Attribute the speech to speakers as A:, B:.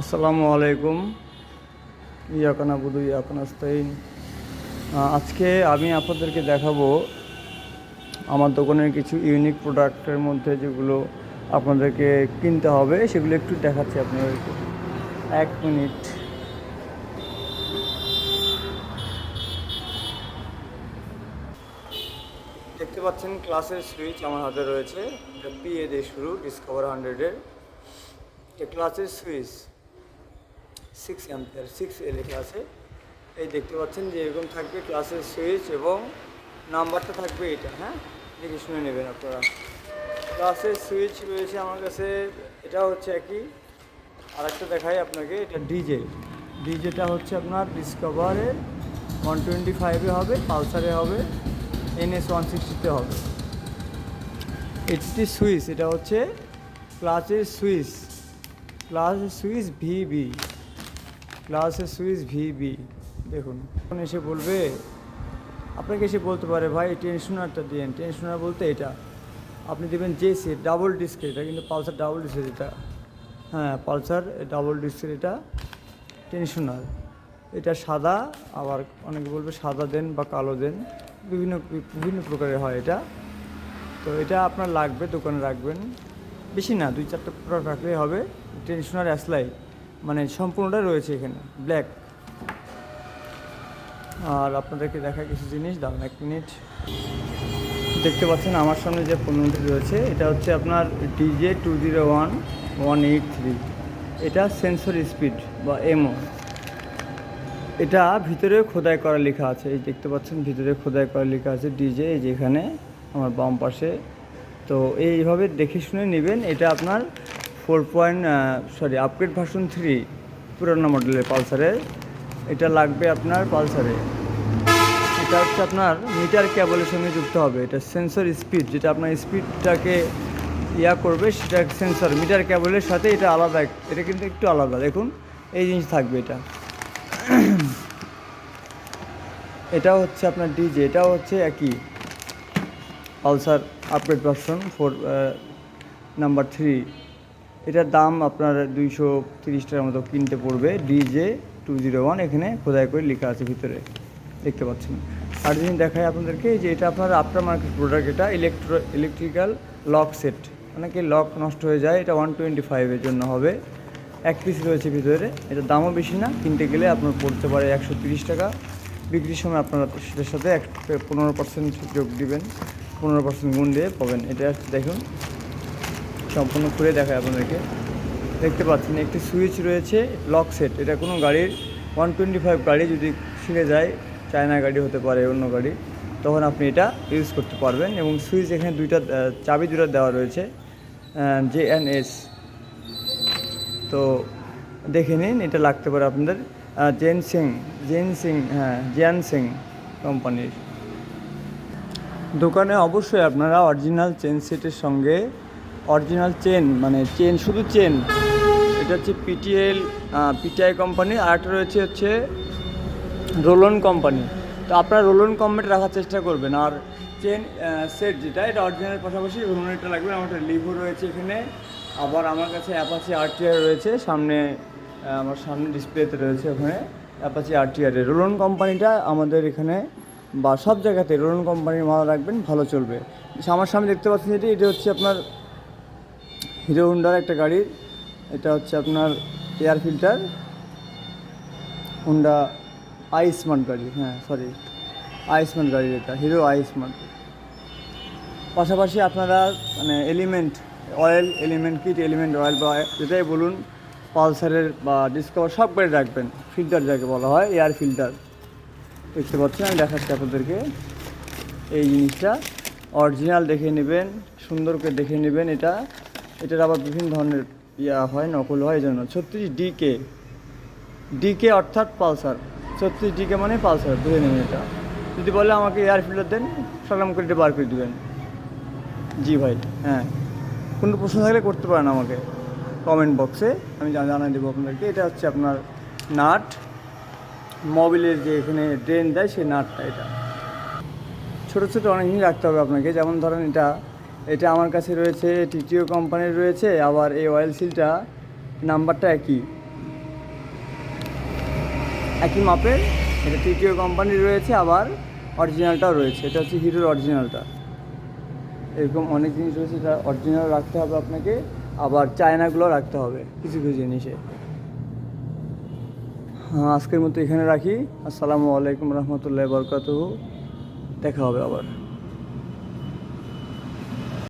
A: আসসালামু আলাইকুম। ইয়াকানা বুধু ইয়াকানা স্তাইন আজকে আমি আপনাদেরকে দেখাবো আমার দোকানের কিছু ইউনিক প্রোডাক্টের মধ্যে যেগুলো আপনাদেরকে কিনতে হবে, সেগুলো একটু দেখাচ্ছি আপনাদেরকে। এক মিনিট। দেখতে পাচ্ছেন, ক্লাসের সুইচ আমার হাতে রয়েছে। পিএ দিয়ে শুরু ডিসকভার হান্ড্রেডের ক্লাসের switch. Six ampere six A লেখা আছে এই দেখতে পাচ্ছেন যে এরকম থাকবে ক্লাসের সুইচ এবং নাম্বারটা থাকবে এটা হ্যাঁ? দেখে শুনে নেবেন আপনারা। ক্লাসের সুইচ রয়েছে আমার কাছে, এটা হচ্ছে একই। আর একটা দেখাই আপনাকে, এটা ডিজে ডিজেটা হচ্ছে আপনার ডিসকভারের ওয়ান টোয়েন্টি ফাইভে হবে পালসারে হবে এনএস ওয়ান সিক্সটিতে হবে। এইচটি সুইচ এটা হচ্ছে ক্লাচের সুইচ ক্লাসের সুইচ ভিবি ক্লাসের সুইচ ভিবি, দেখুন। এখন এসে বলবে, আপনাকে এসে বলতে পারে, ভাই টেনশনারটা দিন টেনশনার বলতে এটা। আপনি দেবেন যে সেট ডাবল ডিস্কের এটা, কিন্তু পালসার ডাবল ডিস্কের এটা। হ্যাঁ পালসার ডাবল ডিস্কের এটা টেনশনার এটা সাদা, আবার অনেকে বলবে সাদা দেন বা কালো দেন। বিভিন্ন বিভিন্ন প্রকারের হয় এটা। তো এটা আপনার লাগবে, দোকানে রাখবেন। বেশি না দুই চারটা প্রোডাক্ট রাখলেই হবে। টেনশনার অ্যাসলাই মানে সম্পূর্ণটা রয়েছে এখানে ব্ল্যাক আর আপনাদেরকে দেখা কিছু জিনিস, দাঁড়ান এক মিনিট দেখতে পাচ্ছেন আমার সামনে যে পণ্যটি রয়েছে, এটা হচ্ছে আপনার DJ two zero one one eight three এটা সেন্সর স্পিড বা এমও এটা ভিতরে খোদাই করা লেখা আছে, এই দেখতে পাচ্ছেন ভিতরে খোদাই করা লেখা আছে ডিজে এই যেখানে আমার বাম পাশে। তো এইভাবে দেখে শুনে নেবেন, এটা আপনার four point sorry upgrade version three পুরানো মডেলের পালসারে এটা লাগবে আপনার পালসারে এটা হচ্ছে আপনার মিটার কেবলের সঙ্গে যুক্ত হবে। এটা সেন্সর স্পিড যেটা আপনার স্পিডটাকে ইয়া করবে, সেটা সেন্সর মিটার কেবলের সাথে এটা আলাদা এটা কিন্তু একটু আলাদা। দেখুন, এই জিনিস থাকবে এটা। এটা হচ্ছে আপনার ডিজে এটাও হচ্ছে একই। Pulsar upgrade version four number three এটার দাম আপনার দুইশো তিরিশ টাকার মতো কিনতে পড়বে ডিজে টু জিরো ওয়ান এখানে খোদাই করে লেখা আছে ভিতরে, দেখতে পাচ্ছেন। আর যদি দেখাই আপনাদেরকে যে এটা আপনার আফটার মার্কেট প্রোডাক্ট এটা ইলেকট্রো ইলেকট্রিক্যাল লক সেট অনেকে লক নষ্ট হয়ে যায়, এটা ওয়ান টোয়েন্টি ফাইভের জন্য হবে। এক পিস রয়েছে ভিতরে এটা দামও বেশি না, কিনতে গেলে আপনার পড়তে পারে একশো তিরিশ টাকা। বিক্রির সময় আপনারা সেটার সাথে এক, পনেরো পার্সেন্ট যোগ দিবেন, পনেরো পার্সেন্ট গুণ দিয়ে পাবেন। এটা দেখুন সম্পূর্ণ খুলে দেখায় আপনাদেরকে। দেখতে পাচ্ছেন, একটি সুইচ রয়েছে, লক সেট। এটা কোনো গাড়ির ওয়ান টোয়েন্টি ফাইভ গাড়ি যদি ছিঁড়ে যায়, চায়না গাড়ি হতে পারে, অন্য গাড়ি, তখন আপনি এটা ইউজ করতে পারবেন এবং সুইচ এখানে দুইটা চাবি দুটো দেওয়া রয়েছে জে এন এস। তো দেখে নিন, এটা লাগতে পারে আপনাদের জেন সিং জেন সিং হ্যাঁ জিয়ান সিং কোম্পানির। দোকানে অবশ্যই আপনারা অরিজিনাল চেন সেটের সঙ্গে অরিজিনাল চেন মানে চেন শুধু চেন এটা হচ্ছে পিটিএল পিটিআই কোম্পানি আর একটা রয়েছে হচ্ছে রোলন কোম্পানি তো আপনারা রোলন কোম্পানি রাখার চেষ্টা করবেন। আর চেন সেট যেটা, এটা অরিজিনালের পাশাপাশি রোলনেরটা লাগবে। আমার একটা লিভো রয়েছে এখানে। আবার আমার কাছে অ্যাপাচি আরটিআর রয়েছে। সামনে আমার সামনে ডিসপ্লেতে রয়েছে ওখানে অ্যাপাচি আরটিআরের রোলন কোম্পানিটা আমাদের এখানে বা সব জায়গাতে রোলন কোম্পানির মাল রাখবেন, ভালো চলবে। আমার সামনে দেখতে পাচ্ছেন যেটি এটা হচ্ছে আপনার হিরো হুন্ডার একটা গাড়ির, এটা হচ্ছে আপনার এয়ার ফিল্টার হুন্ডা স্মার্ট গাড়ি হ্যাঁ সরি আই স্মার্ট গাড়ি এটা, হিরো স্মার্ট পাশাপাশি আপনারা মানে element oil element kit element oil বা যেটাই বলুন, পালসারের বা ডিসকভার সব গাড়ি রাখবেন ফিল্টার যাকে বলা হয় এয়ার ফিল্টার দেখতে পাচ্ছেন, আমি দেখাচ্ছি আপনাদেরকে। এই জিনিসটা অরিজিনাল দেখে নেবেন, সুন্দর করে দেখে নেবেন এটা। এটার আবার বিভিন্ন ধরনের ইয়া হয়, নকল হয় এই জন্য ছত্রিশ ডিকে ডিকে অর্থাৎ পালসার। ছত্রিশ ডিকে মানে পালসার, বুঝে নেবেন এটা। যদি বলে আমাকে এয়ার ফিল্টার দেন, সালাম করে বার করে দেবেন। জি ভাই হ্যাঁ। কোনো প্রশ্ন থাকলে করতে পারেন আমাকে। কমেন্ট বক্সে আমি জানাই দেবো আপনাদেরকে। এটা হচ্ছে আপনার নাট। মোবিলের যে এখানে ড্রেন দেয়, সেই নাটটা এটা। ছোটো ছোটো অনেক জিনিস রাখতে হবে আপনাকে। যেমন ধরেন এটা এটা আমার কাছে রয়েছে টিটিও কোম্পানির রয়েছে, আবার এই অয়েল সিলটা নাম্বারটা একই। একই মাপের, এটা তৃতীয় কোম্পানির রয়েছে, আবার অরিজিনালটাও রয়েছে, এটা হচ্ছে হিরোর অরিজিনালটা এরকম অনেক জিনিস রয়েছে যা অরিজিনাল রাখতে হবে আপনাকে, আবার চায়নাগুলো রাখতে হবে কিছু কিছু জিনিসে। হ্যাঁ আজকের মতো এখানে রাখি। আসসালামু আলাইকুম রহমতুল্লাহ বরকাত দেখা হবে আবার।